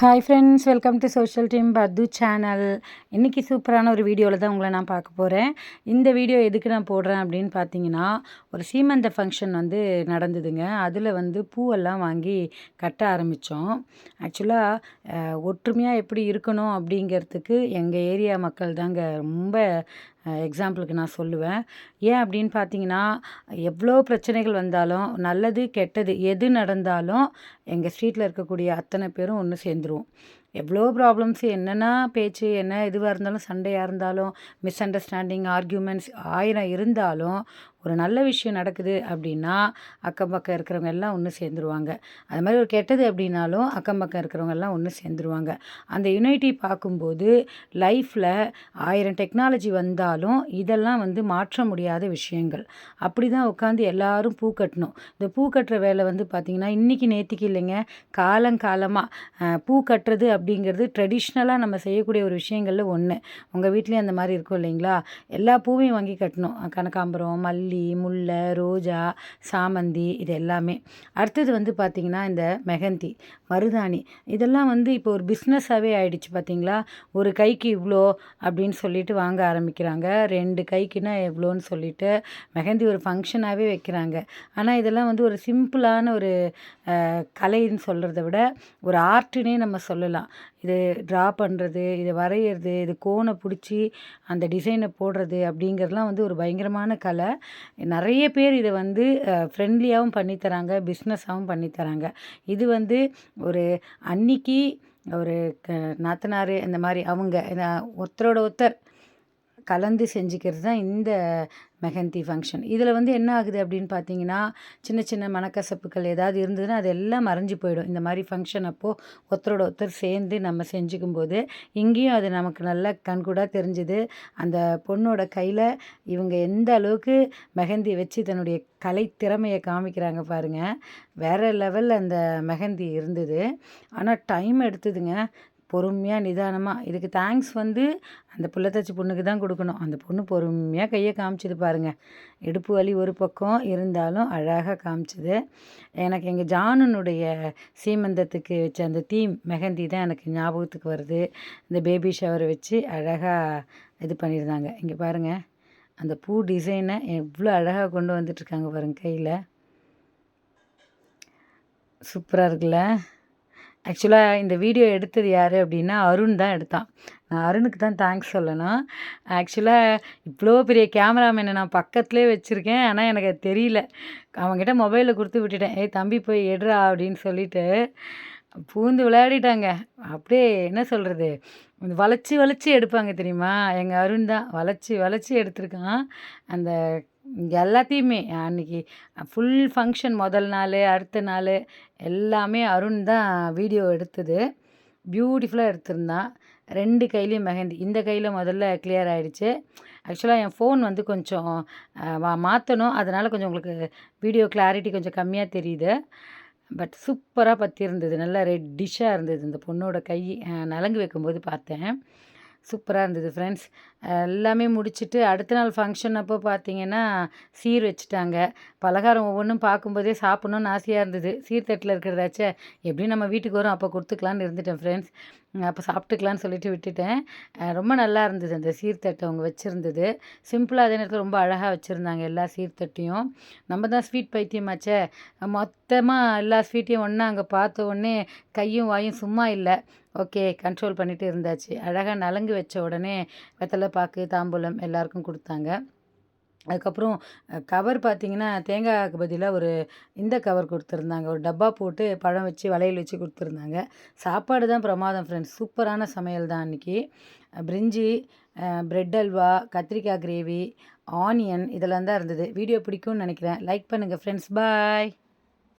Hi friends welcome to social team பத்து channel இன்றைக்கி சூப்பரான ஒரு வீடியோவில் தான் உங்களை நான் பார்க்க போகிறேன் இந்த வீடியோ எதுக்கு நான் போடுறேன் அப்படின்னு பார்த்தீங்கன்னா ஒரு சீமந்த ஃபங்க்ஷன் வந்து நடந்ததுங்க. அதில் வந்து பூவெல்லாம் வாங்கி கட்ட ஆரம்பித்தோம் ஆக்சுவலாக ஒற்றுமையாக எப்படி இருக்கணும் அப்படிங்கிறதுக்கு எங்கள் ஏரியா மக்கள் தாங்க ரொம்ப எக்ஸாம்பிளுக்கு நான் சொல்லுவேன். ஏன் அப்படின்னு பார்த்தீங்கன்னா எவ்வளோ பிரச்சனைகள் வந்தாலும் நல்லது கெட்டது எது நடந்தாலும் எங்கள் ஸ்ட்ரீட்டில் இருக்கக்கூடிய அத்தனை பேரும் ஒன்று சேர்ந்துருவோம். எவ்வளோ ப்ராப்ளம்ஸ் என்னென்னா பேச்சு என்ன எதுவாக இருந்தாலும் சண்டையாக இருந்தாலும் மிஸ் அண்டர்ஸ்டாண்டிங் ஆர்கியூமெண்ட்ஸ் ஆயிரம் இருந்தாலும் ஒரு நல்ல விஷயம் நடக்குது அப்படின்னா அக்கம் பக்கம் இருக்கிறவங்க எல்லாம் ஒன்று சேர்ந்துருவாங்க. அது மாதிரி ஒரு கெட்டது அப்படின்னாலும் அக்கம் பக்கம் இருக்கிறவங்க எல்லாம் ஒன்று சேர்ந்துருவாங்க. அந்த யுனைட்டி பார்க்கும்போது லைஃப்பில் ஆயிரம் டெக்னாலஜி வந்தாலும் இதெல்லாம் வந்து மாற்ற முடியாத விஷயங்கள். அப்படி தான் உட்காந்து எல்லாரும் பூ கட்டணும். இந்த பூ கட்டுற வேலை வந்து பார்த்திங்கன்னா இன்றைக்கி நேற்றுக்கு இல்லைங்க. காலங்காலமாக பூ கட்டுறது அப்படிங்கிறது ட்ரெடிஷ்னலாக நம்ம செய்யக்கூடிய ஒரு விஷயங்களில் ஒன்று உங்கள் வீட்லேயும் அந்த மாதிரி இருக்கும் இல்லைங்களா? எல்லா பூவையும் வாங்கி கட்டணும். கனகாம்பரம் மல்லி முல்லை ரோஜா சாமந்தி இது எல்லாமே அடுத்தது வந்து பார்த்திங்கன்னா இந்த மெஹந்தி மருதாணி. இதெல்லாம் வந்து இப்போ ஒரு பிஸ்னஸாகவே ஆயிடுச்சு பார்த்தீங்களா ஒரு கைக்கு இவ்வளோ அப்படின்னு சொல்லிட்டு வாங்க ஆரம்பிக்கிறாங்க. ரெண்டு கைக்குன்னா எவ்வளோன்னு சொல்லிட்டு மெஹந்தி ஒரு ஃபங்க்ஷனாகவே வைக்கிறாங்க. ஆனால் இதெல்லாம் வந்து ஒரு சிம்பிளான ஒரு கலைன்னு சொல்கிறத விட ஒரு ஆர்ட்டுனே நம்ம சொல்லலாம். இது ட்ரா பண்ணுறது இது வரைகிறது இது கோனை பிடிச்சி அந்த டிசைனை போடுறது அப்படிங்கிறதுலாம் வந்து ஒரு பயங்கரமான கலை. நிறைய பேர் இதை வந்து ஃப்ரெண்ட்லியாகவும் பண்ணித்தராங்க பிஸ்னஸாகவும் பண்ணித்தராங்க. இது வந்து ஒரு அன்னைக்கு ஒரு க நாத்தனார் இந்த மாதிரி அவங்க ஒருத்தரோட ஒருத்தர் கலந்து செஞ்சுக்கிறது தான் இந்த மெஹந்தி ஃபங்க்ஷன். இதில் வந்து என்ன ஆகுது அப்படின்னு பார்த்தீங்கன்னா சின்ன சின்ன மனக்கசப்புகள் ஏதாவது இருந்ததுன்னா அது எல்லாம் மறைஞ்சு போயிடும். இந்த மாதிரி ஃபங்க்ஷன் அப்போது ஒருத்தரோட ஒருத்தர் சேர்ந்து நம்ம செஞ்சுக்கும் போது இங்கேயும் அது நமக்கு நல்ல கண்கூடாக தெரிஞ்சுது. அந்த பொண்ணோட கையில் இவங்க எந்த அளவுக்கு மெஹந்தி வச்சு தன்னுடைய கலை திறமையை காமிக்கிறாங்க பாருங்கள் வேறு லெவலில் அந்த மெஹந்தி இருந்தது. ஆனால் டைம் எடுத்ததுங்க. பொறுமையாக நிதானமாக இதுக்கு தேங்க்ஸ் வந்து அந்த புள்ளத்தச்சு பொண்ணுக்கு தான் கொடுக்கணும். அந்த பொண்ணு பொறுமையாக கையை காமிச்சது பாருங்கள் இடுப்பு வலி ஒரு பக்கம் இருந்தாலும் அழகாக காமிச்சது. எனக்கு எங்கள் ஜானனுடைய சீமந்தத்துக்கு வச்ச அந்த தீம் மெஹந்தி தான் எனக்கு ஞாபகத்துக்கு வருது. இந்த பேபி ஷவரை வச்சு அழகாக இது பண்ணியிருந்தாங்க. இங்கே பாருங்கள் அந்த பூ டிசைனை எவ்வளோ அழகாக கொண்டு வந்துட்டுருக்காங்க பாருங்கள் கையில். சூப்பராக இருக்குல்ல? ஆக்சுவலாக இந்த வீடியோ எடுத்தது யார் அப்படின்னா அருண் தான் எடுத்தான். நான் அருணுக்கு தான் தேங்க்ஸ் சொல்லணும். ஆக்சுவலாக இவ்வளோ பெரிய கேமராமேனை நான் பக்கத்துலேயே வச்சுருக்கேன். ஆனால் எனக்கு அது தெரியல. அவங்ககிட்ட மொபைலில் கொடுத்து விட்டுட்டேன். ஏய் தம்பி போய் எடுறா அப்படின்னு சொல்லிட்டு பூந்து விளையாடிட்டாங்க. அப்படியே என்ன சொல்கிறது வளைச்சி வளைச்சி எடுப்பாங்க தெரியுமா? எங்கள் அருண் தான். வளைச்சி வளைச்சி எடுத்திருக்கான். அந்த எல்லாத்தையுமே. அன்றைக்கி ஃபுல் ஃபங்க்ஷன் முதல் நாள் அடுத்த நாள் எல்லாமே அருண் தான் வீடியோ எடுத்தது. பியூட்டிஃபுல்லாக எடுத்திருந்தான். ரெண்டு கையிலையும் மெஹந்தி. இந்த கையில் முதல்ல கிளியர் ஆகிடுச்சு ஆக்சுவலாக என் ஃபோன் வந்து கொஞ்சம் மாற்றணும் அதனால் கொஞ்சம் உங்களுக்கு வீடியோ கிளாரிட்டி கொஞ்சம் கம்மியாக தெரியுது. பட் சூப்பராக பற்றி இருந்தது நல்லா ரெட்டிஷாக இருந்தது. இந்த பொண்ணோட கை நலங்கு வைக்கும்போது பார்த்தேன். சூப்பராக இருந்தது ஃப்ரெண்ட்ஸ் எல்லாமே முடிச்சுட்டு அடுத்த நாள் ஃபங்க்ஷன் அப்போ பார்த்தீங்கன்னா சீர் வச்சுட்டாங்க. பலகாரம் ஒவ்வொன்றும் பார்க்கும்போதே சாப்பிட்ணுன்னு ஆசையாக இருந்தது. சீர்தட்டில் இருக்கிறதாச்சே எப்படியும் நம்ம வீட்டுக்கு வரும் அப்போ கொடுத்துக்கலான்னு இருந்துட்டேன் ஃப்ரெண்ட்ஸ் அப்போ சாப்பிட்டுக்கலான்னு சொல்லிட்டு விட்டுட்டேன். ரொம்ப நல்லா இருந்தது அந்த சீர்தட்டை அவங்க வச்சுருந்தது. சிம்பிளாக அதே நேரத்தில் ரொம்ப அழகாக வச்சுருந்தாங்க எல்லா சீர்தட்டையும் நம்ம தான் ஸ்வீட் பைத்தியமாச்சே. மொத்தமாக எல்லா ஸ்வீட்டையும் ஒன்றா அங்கே பார்த்த உடனே கையும் வாயும் சும்மா இல்லை. ஓகே கண்ட்ரோல் பண்ணிட்டு இருந்தாச்சு. அழகாக நலங்கு வச்ச உடனே வெத்தலை பாக்கு தாம்பூலம் எல்லாருக்கும் கொடுத்தாங்க. அதுக்கப்புறம் கவர் பார்த்திங்கன்னா தேங்காய்க்கு பதிலாக ஒரு இந்த கவர் கொடுத்துருந்தாங்க. ஒரு டப்பா போட்டு பழம் வச்சு வளையல் வச்சு கொடுத்துருந்தாங்க. சாப்பாடு தான் பிரமாதம் ஃப்ரெண்ட்ஸ் சூப்பரான சமையல் தான் அன்றைக்கி பிரிஞ்சி ப்ரெட் அல்வா கத்திரிக்காய் கிரேவி ஆனியன் இதெல்லாம் தான் இருந்தது. வீடியோ பிடிக்கும்னு நினைக்கிறேன். லைக் பண்ணுங்கள் ஃப்ரெண்ட்ஸ் பாய்